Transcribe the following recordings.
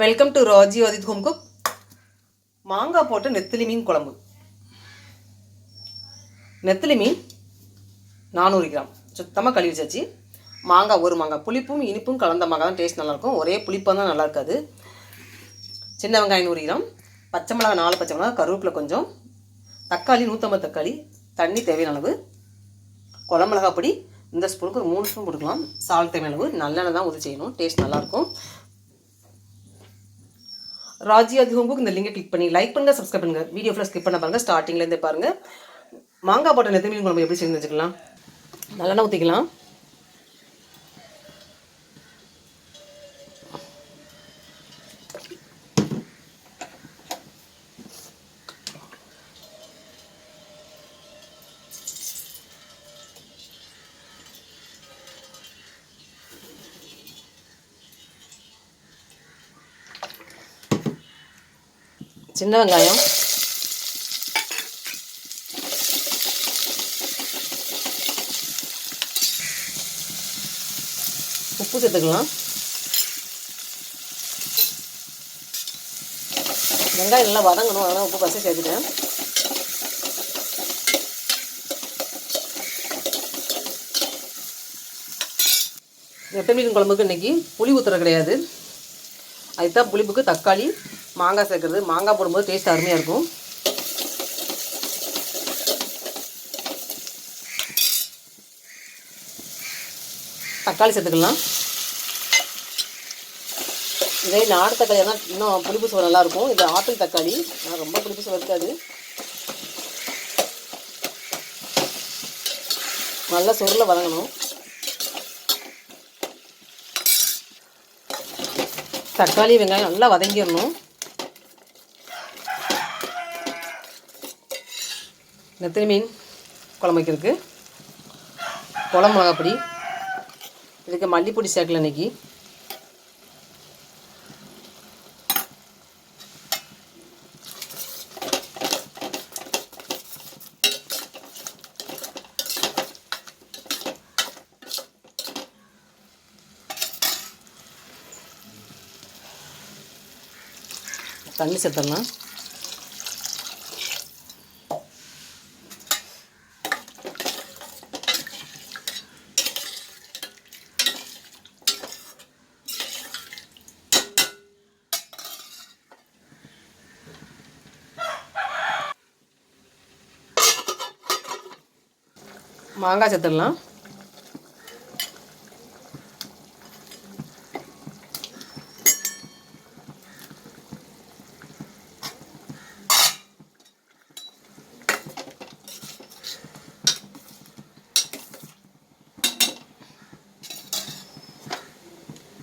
Welcome to Raji Aadhith home cook மாங்காய் போட்ட நெத்திலி மீன் குழம்பு. நெத்திலி மீன் நானூறு கிராம். சுத்தமாக கழுவி வச்சாச்சு மாங்காய் ஒரு மாங்காய். புளிப்பும் இனிப்பும் கலந்த மாங்காய் தான் டேஸ்ட் நல்லாயிருக்கும். ஒரே புளிப்பாக தான் நல்லா இருக்காது சின்ன வெங்காயம் நூறு கிராம். பச்சை மிளகாய் நாலு பச்சை மிளகாய் கருவேப்பிலை கொஞ்சம். தக்காளி நூற்றம்பது தக்காளி. தண்ணி தேவையான அளவு. குழம்பு பொடி. இந்த ஸ்பூனுக்கு ஒரு மூணு ஸ்பூன் கொடுக்கலாம். சால்ட் தேவையான அளவு. நல்லெண்ணெய் தான் உதவி செய்யணும். டேஸ்ட் நல்லாயிருக்கும். ராஜி அது இந்த லிங்கை கிளிக் பண்ணி லைக் பண்ணுங்கள் சப்ஸ்கிரைப் பண்ணுங்கள் வீடியோ ஃபுல்லாக ஸ்கிப் பண்ண பாருங்கள் ஸ்டார்டிங்லேருந்தே பாருங்கள் மாங்காய் போட்ட நெத்தி மீன் குழம்பு எப்படி செஞ்சு வச்சுக்கலாம் நல்லா ஊற்றிக்கலாம் சின்ன வெங்காயம். உப்பு சேர்த்துக்கலாம். வெங்காயம் நல்லா வதங்கணும் அதனால் உப்பு பசை சேர்த்துட்டேன். எத்தனை மீன் குழம்புக்கு இன்றைக்கி புளி ஊற்றுற கிடையாது. அதுதான் புளிப்புக்கு தக்காளி மாங்காய் சேர்க்குறது. மாங்காய் போடும்போது டேஸ்ட் அருமையாக இருக்கும். தக்காளி சேர்த்துக்கலாம். இதே இந்த ஆட்டு தக்காளி தான் இன்னும் புளிப்பு சுவை நல்லாயிருக்கும் இது ஆப்பிள் தக்காளி. ஆனால் ரொம்ப புளிப்பு சுவை இருக்காது. நல்லா சுருள வதங்கணும். தக்காளி வெங்காயம் நல்லா வதங்கிடணும். நெத்திலி மீன் குழம்பு வைக்கிறதுக்கு. குழம்பு மிளகாப்பொடி. இதுக்கு மல்லிப்பொடி சேர்க்கல இன்றைக்கி தண்ணி சேர்த்துடலாம். மாங்காய் சேர்த்துடலாம்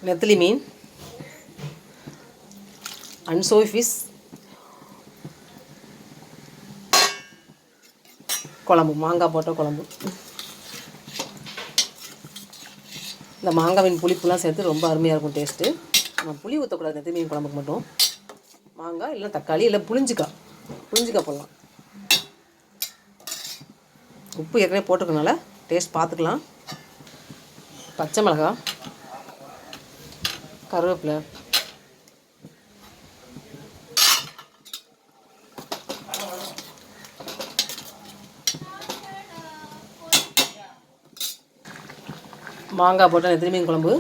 நெத்திலி மீன். அன்சோய் ஃபிஷ். குழம்பு மாங்காய் போட்ட குழம்பு. இந்த மாங்காவின் புளிப்புலாம் சேர்த்து ரொம்ப அருமையாக இருக்கும் டேஸ்ட்டு நம்ம புளி ஊற்றக்கூடாது நெத்திலி மீன் குழம்புக்கு மட்டும். மாங்காய் இல்லை தக்காளி இல்லை புளிஞ்சிக்காய் புளிஞ்சிக்காய் போடலாம். உப்பு ஏற்கனவே போட்டுக்கனால டேஸ்ட் பார்த்துக்கலாம். பச்சை மிளகாய் கருவேப்பிலை மாங்காய் போட்ட நெத்திலி மீன் குழம்பு.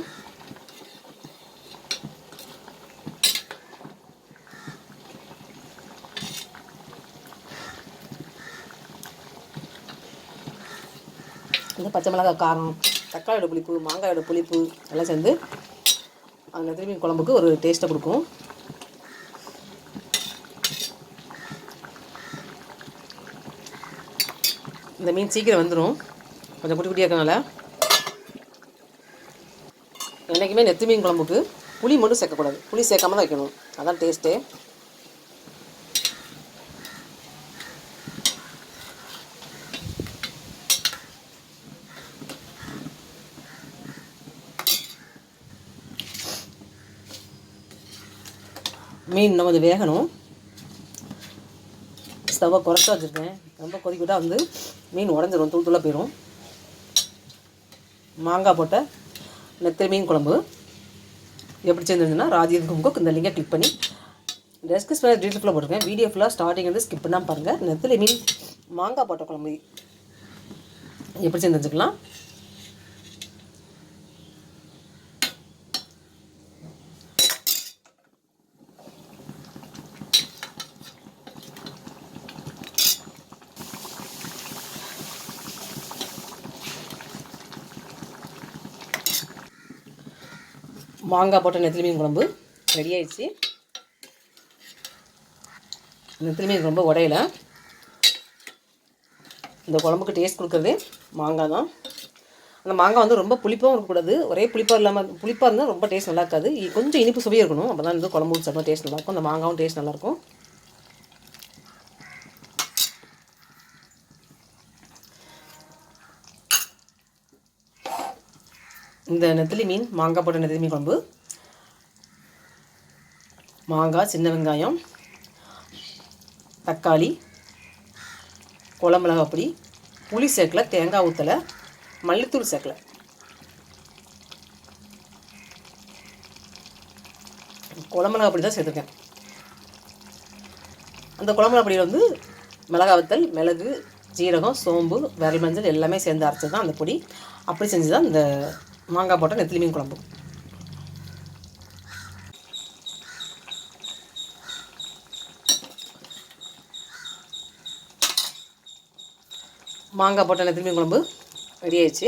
இந்த பச்சை மிளகாய் காரம் தக்காளியோட புளிப்பு மாங்காயோட புளிப்பு எல்லாம் சேர்ந்து அந்த நெத்திலி மீன் குழம்புக்கு ஒரு டேஸ்ட்டை கொடுக்கும். இந்த மீன் சீக்கிரம் வந்துடும் கொஞ்சம் குட்டி குட்டியாக இருக்கனால என்றைக்குமே நெத்தி மீன் குழம்புக்கு புளி மட்டும் சேர்க்கக்கூடாது. புளி சேர்க்காம தான் வைக்கணும். அதான் டேஸ்ட்டு மீன் இன்னும் கொஞ்சம் வேகணும். ஸ்டவ்வை குறைச்சி வச்சுருக்கேன். ரொம்ப கொதிக்க வந்து மீன் உடஞ்சிரும் தூள் தூளாக போயிடும் மாங்காய் போட்ட நெத்திலி மீன் குழம்பு. எப்படி சேர்ந்துருந்துன்னா ராஜீவ் கும்குக் இந்த லிங்கை கிளிக் பண்ணி ஃபுல்லாக டீட்டெயில் ஃபுல்லாக போட்டிருக்கேன். வீடியோ ஃபுல்லாக ஸ்டார்டிங் வந்து ஸ்கிப் பண்ணால் பாருங்கள் நெத்திலி மீன் மாங்காய் போட்ட குழம்பு. எப்படி செஞ்சு தெரிஞ்சுக்கலாம் மாங்காய் போட்ட நெத்திலி மீன் குழம்பு ரெடி ஆயிடுச்சு. நெத்திலி மீன் ரொம்ப உடையல. இந்த குழம்புக்கு டேஸ்ட் கொடுக்குறது மாங்காய் தான். அந்த மாங்காய் வந்து ரொம்ப புளிப்பாகவும் இருக்கக்கூடாது. ஒரே புளிப்பாக இல்லாமல் புளிப்பாக இருந்தால் ரொம்ப டேஸ்ட் நல்லா இருக்காது. கொஞ்சம் இனிப்பு சுவையாக இருக்கணும். அப்போ தான் வந்து குழம்பு சாப்பிட்டா டேஸ்ட் நல்லாயிருக்கும் அந்த மாங்காவும் டேஸ்ட் நல்லாயிருக்கும் இந்த நெத்திலி மீன் மாங்காய் போட்ட நெத்திலி மீன் குழம்பு. மாங்காய் சின்ன வெங்காயம் தக்காளி குழம்புலகா பொடி புளி சேர்க்கல தேங்காய் ஊற்றலை மல்லித்தூள் சேர்க்கல. குழம்புலகா பொடி தான் சேர்த்துருக்கேன். அந்த குழம்புலகா பொடியில் வந்து மிளகா வத்தல் மிளகு ஜீரகம் சோம்பு விரல் மஞ்சள் எல்லாமே சேர்ந்து அரைச்சது தான் அந்த பொடி. அப்படி செஞ்சு தான் இந்த மாங்காய் போட்ட நெத்திலி மீன் குழம்பு. மாங்காய் போட்ட நெத்திலி மீன் குழம்பு ரெடி ஆயிடுச்சு.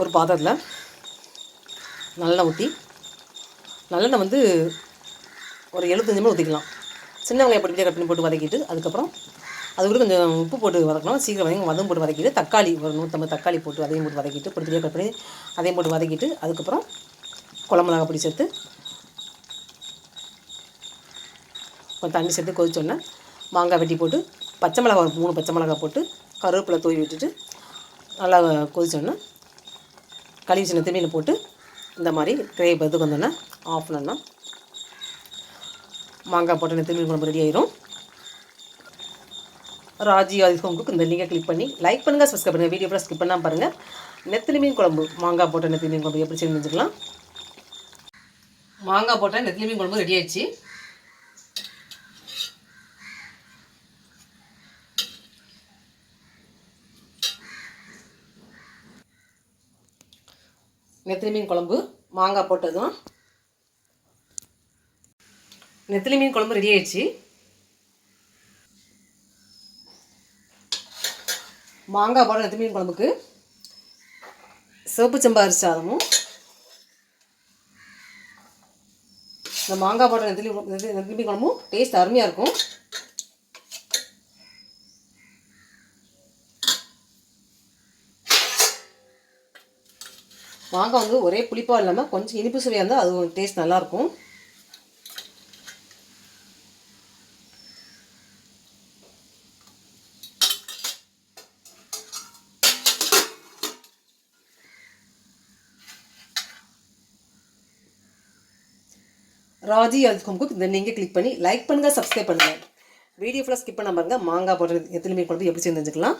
ஒரு பாத்திரத்தில் நல்லெண்ணெய் ஊற்றி நல்லெண்ணெய் வந்து ஒரு எழுபத்தஞ்சு மணி ஊற்றிக்கலாம் சின்னவங்க எப்படி பொடி கட் பண்ணி போட்டு வதக்கிட்டு அதுக்கப்புறம் அது கூட கொஞ்சம் உப்பு போட்டு வதக்கணும். சீக்கிரம் வதங்கி வதம் போட்டு வதக்கிட்டு தக்காளி ஒரு நூற்றம்பது தக்காளி போட்டு அதையும் போட்டு வதக்கிட்டு பொடி பொடியாக கட் பண்ணி அதையும் போட்டு வதக்கிட்டு அதுக்கப்புறம் குழம்பு மிளகா பொடி சேர்த்து கொஞ்சம் தண்ணி சேர்த்து கொதிச்சோன்னே மாங்காய் வெட்டி போட்டு பச்சை மிளகா மூணு பச்சை மிளகா போட்டு கருவேப்பிலை தூவி விட்டுட்டு நல்லா கொதிச்சோன்னே கழுவி சின்ன திரும்பியில் போட்டு இந்த மாதிரி கிரேவி பதுக்கு வந்தோன்னே ஆஃப் பண்ணோன்னா மாங்காய் போட்டோன்னே திரும்பி குழம்பு ரெடி ஆயிரும். ராஜி ஆதிஹோமுக்கு இந்த லிங்கை கிளிக் பண்ணி லைக் பண்ணுங்கள் சப்ஸ்கிரைப் பண்ணுங்கள் வீடியோ ஸ்கிப் பண்ணால் பாருங்கள் நெத்திலி மீன் குழம்பு மாங்காய் போட்ட நெத்திலி மீன் குழம்பு எப்படி செஞ்சுக்கலாம் மாங்காய் போட்ட நெத்திலி மீன் குழம்பு ரெடி ஆயிடுச்சு. நெத்திலி மீன் குழம்பு மாங்காய் போட்டதும். நெத்திலி மீன் குழம்பு ரெடி ஆயிடுச்சு. மாங்காய் போட நெத்திலி மீன் குழம்புக்கு. சிவப்பு செம்பா அரிசி சாதமும். இந்த மாங்காய் போட்ட நெத்திலி நெத்திலி நெத்திலி மீன் குழம்பும் டேஸ்ட் அருமையாக இருக்கும். மாங்காய் வந்து ஒரே புளிப்பாக இல்லாமல் கொஞ்சம் இனிப்பு சுவையாக இருந்தால் அது டேஸ்ட் நல்லாயிருக்கும் ராஜி அதுக்கு இதை நீங்கள் கிளிக் பண்ணி லைக் பண்ணுங்கள் சப்ஸ்கிரைப் பண்ணுங்கள் வீடியோ ஃபுல்லாக ஸ்கிப் பண்ண பாருங்கள் மாங்காய் போடுறது எத்தனை மீன் குழம்பு எப்படி செஞ்சு தெரிஞ்சுக்கலாம்